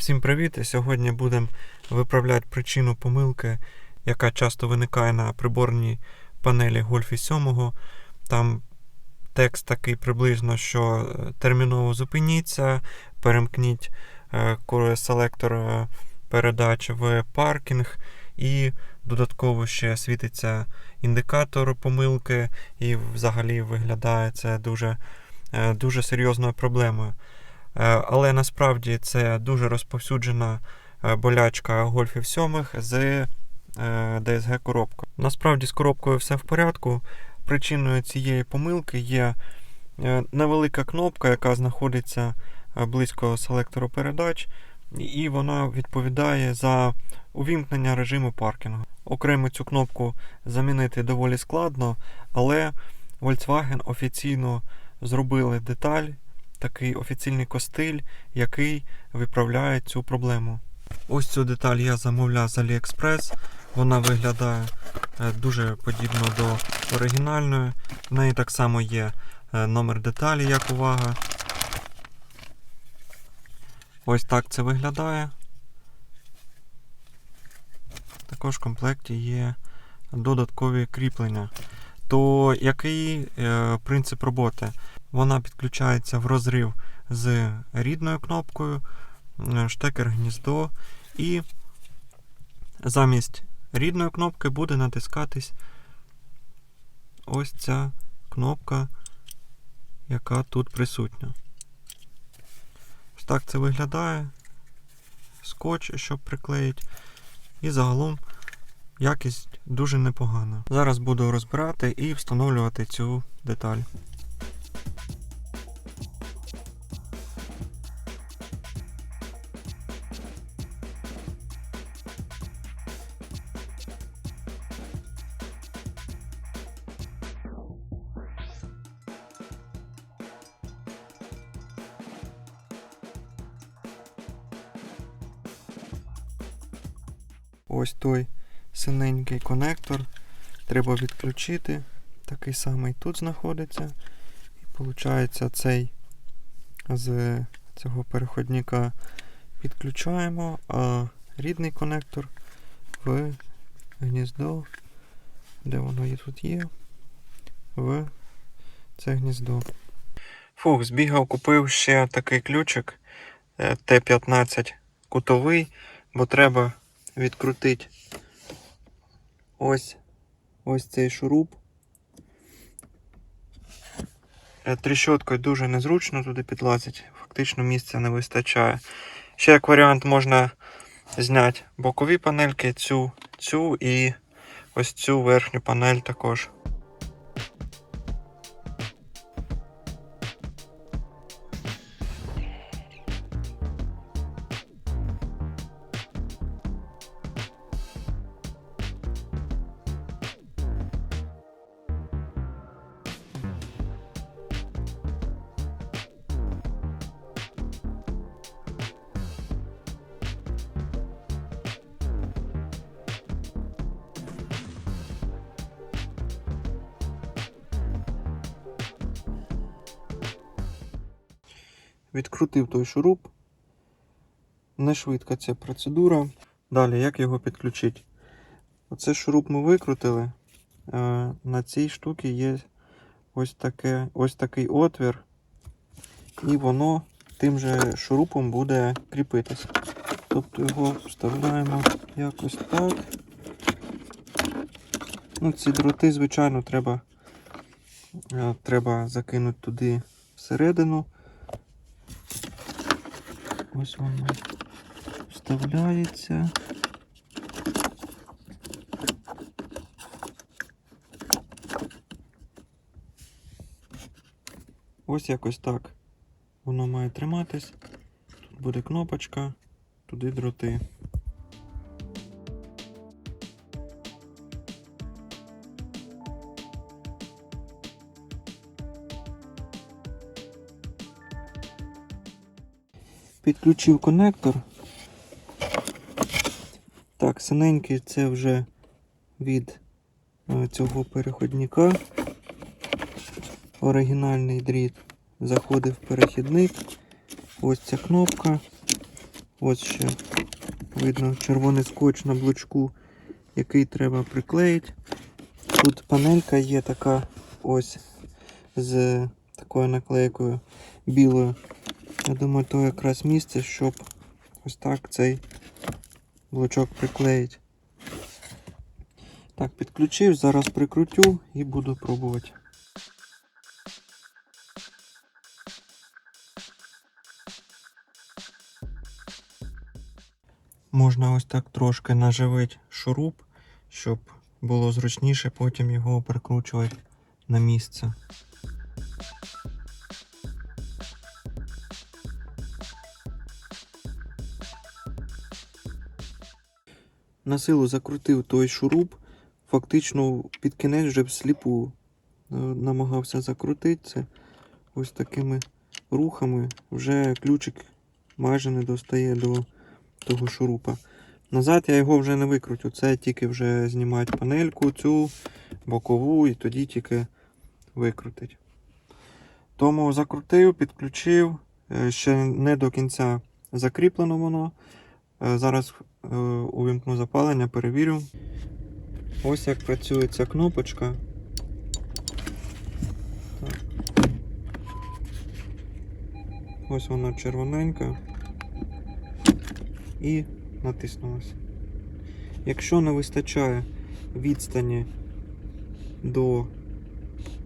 Всім привіт! Сьогодні будемо виправляти причину помилки, яка часто виникає на приборній панелі Гольфі 7. Там текст такий приблизно, що е, терміново зупиніться, перемкніть е, селектор е, передач в паркінг, і додатково ще світиться індикатор помилки, і взагалі виглядає це дуже, дуже серйозною проблемою. Е, Але насправді це дуже розповсюджена е, болячка гольфів сьомих з е, DSG коробкою. Насправді з коробкою все в порядку. Причиною цієї помилки є е, невелика кнопка, яка знаходиться е, близько селектору передач, і вона відповідає за увімкнення режиму паркінгу. Окремо цю кнопку замінити доволі складно, але Volkswagen офіційно зробили деталь такий офіційний костиль, який виправляє цю проблему. Ось цю деталь я замовляв з AliExpress. Вона виглядає е, дуже подібно до оригінальної. В неї так само є е, номер деталі, як увага. Ось так це виглядає. Також в комплекті є додаткові кріплення. То який е, принцип роботи? Вона підключається в розрив з рідною кнопкою, е, штекер гніздо, і замість рідної кнопки буде натискатись ось ця кнопка, яка тут присутня. Ось так це виглядає. Скотч, щоб приклеїть. І загалом якість дуже непогана. Зараз буду розбирати і встановлювати цю деталь. Ось той синенький конектор. Треба відключити. Такий самий тут знаходиться. І виходить, цей з цього переходника підключаємо, а рідний конектор в гніздо, де воно є тут є, в це гніздо. Фух, збігав, купив ще такий ключик е, Т-15 кутовий, бо треба відкрутити ось, ось цей шуруп. Е, Тріщоткою дуже незручно туди підлазить, фактично місця не вистачає. Ще як варіант можна зняти бокові панельки, цю, цю і ось цю верхню панель також. Відкрутив той шуруп. Не швидка ця процедура. Далі, як його підключити? Оце шуруп ми викрутили. Е, На цій штуці є ось, таке, ось такий отвір, і воно тим же шурупом буде кріпитись. Тобто його вставляємо якось так. Ну, ці дроти, звичайно, треба, е, треба закинути туди всередину. Ось воно вставляється. Ось якось так воно має триматись. Тут буде кнопочка, туди дроти. Підключив конектор. Так, синенький це вже від е, цього переходника. Оригінальний дріт. Заходив в перехідник. Ось ця кнопка. Ось ще видно червоний скотч на блочку, який треба приклеїти. Тут панелька є така ось з такою наклейкою білою. Я думаю, то якраз місце, щоб ось так цей блочок приклеїти. Так, підключив, зараз прикрутю і буду пробувати. Можна ось так трошки наживити шуруп, щоб було зручніше потім його прикручувати на місце. На силу закрутив той шуруп, фактично під кінець вже всліпу е, намагався закрутити це ось такими рухами. Вже ключик майже не достає до того шурупа. Назад я його вже не викрутю. Це тільки вже знімати панельку цю бокову і тоді тільки викрутить. Тому закрутив, підключив. Е, Ще не до кінця закріплено воно. Е, Зараз е, увімкну запалення, перевірю. Ось як працює ця кнопочка. Так. Ось вона червоненька. І натиснулася. Якщо не вистачає відстані до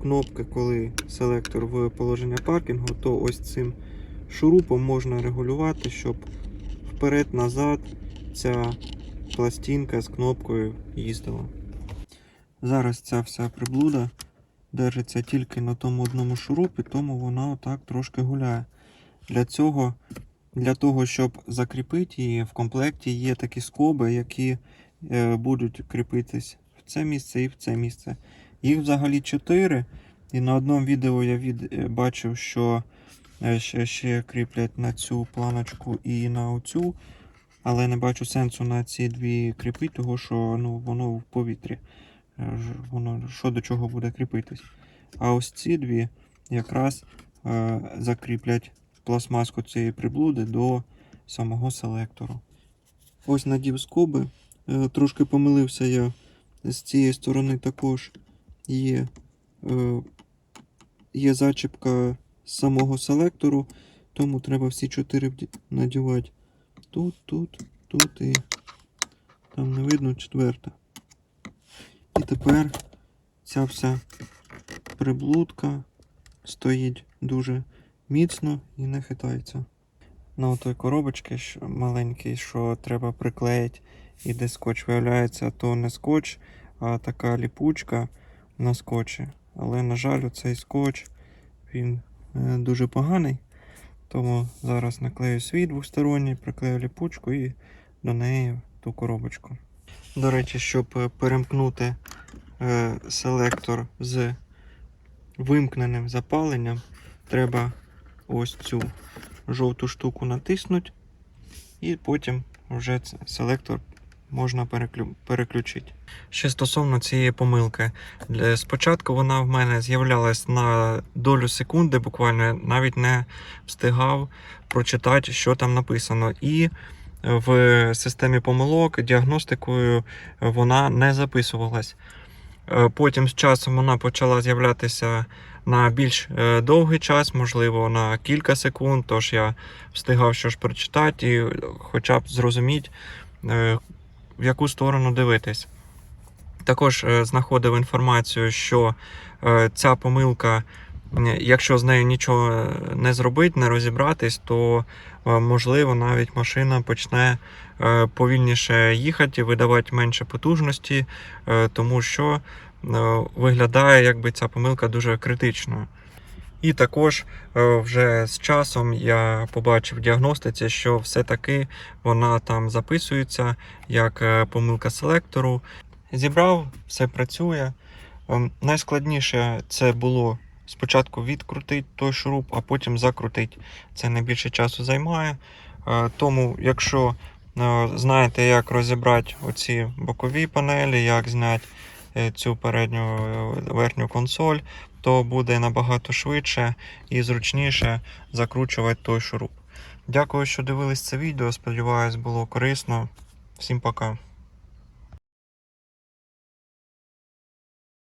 кнопки, коли селектор в положення паркінгу, то ось цим шурупом можна регулювати, щоб вперед-назад ця пластинка з кнопкою їздила. Зараз ця вся приблуда держиться тільки на тому одному шурупі, тому вона отак трошки гуляє. Для цього, для того, щоб закріпити її, в комплекті є такі скоби, які е, будуть кріпитись в це місце і в це місце. Їх взагалі 4. І на одному відео я від, е, бачив, що ще, ще кріплять на цю планочку і на оцю. Але не бачу сенсу на ці дві кріпити, тому що ну, воно в повітрі. Е, Воно що до чого буде кріпитись. А ось ці дві якраз е, закріплять пластмаску цієї приблуди до самого селектору. Ось надів скоби. Е, трошки помилився я. З цієї сторони також є, е, є зачіпка самого селектору, тому треба всі чотири надівати. Тут, тут, тут і там не видно четверта. І тепер ця вся приблудка стоїть дуже міцно і не хитається. На той коробочці що маленький, що треба приклеїти, і де скотч виявляється, то не скотч, а така ліпучка на скотчі. Але, на жаль, цей скотч він дуже поганий. Тому зараз наклею свій двосторонній, приклею ліпучку і до неї ту коробочку. До речі, щоб е, перемкнути е, селектор з вимкненим запаленням, треба ось цю жовту штуку натиснути, і потім вже селектор можна переклю... переключити. Ще стосовно цієї помилки. Спочатку вона в мене з'являлась на долю секунди, буквально навіть не встигав прочитати, що там написано. І в системі помилок діагностикою вона не записувалась. Е, Потім з часом вона почала з'являтися на більш е, довгий час, можливо, на кілька секунд, тож я встигав що ж прочитати і хоча б зрозуміти, е, в яку сторону дивитись. Також е, знаходив інформацію, що е, ця помилка, якщо з нею нічого не зробити, не розібратись, то е, можливо навіть машина почне е, повільніше їхати, видавати менше потужності, е, тому що е, виглядає, якби ця помилка дуже критичною. І також е, вже з часом я побачив в діагностиці, що все-таки вона там записується як е, помилка селектору. Зібрав, все працює. Ем, Найскладніше це було спочатку відкрутити той шуруп, а потім закрутити. Це найбільше часу займає. Е, Тому, якщо знаєте, як розібрати оці бокові панелі, як зняти цю передню е, верхню консоль, то буде набагато швидше і зручніше закручувати той шуруп. Дякую, що дивились це відео. Сподіваюсь, було корисно. Всім пока.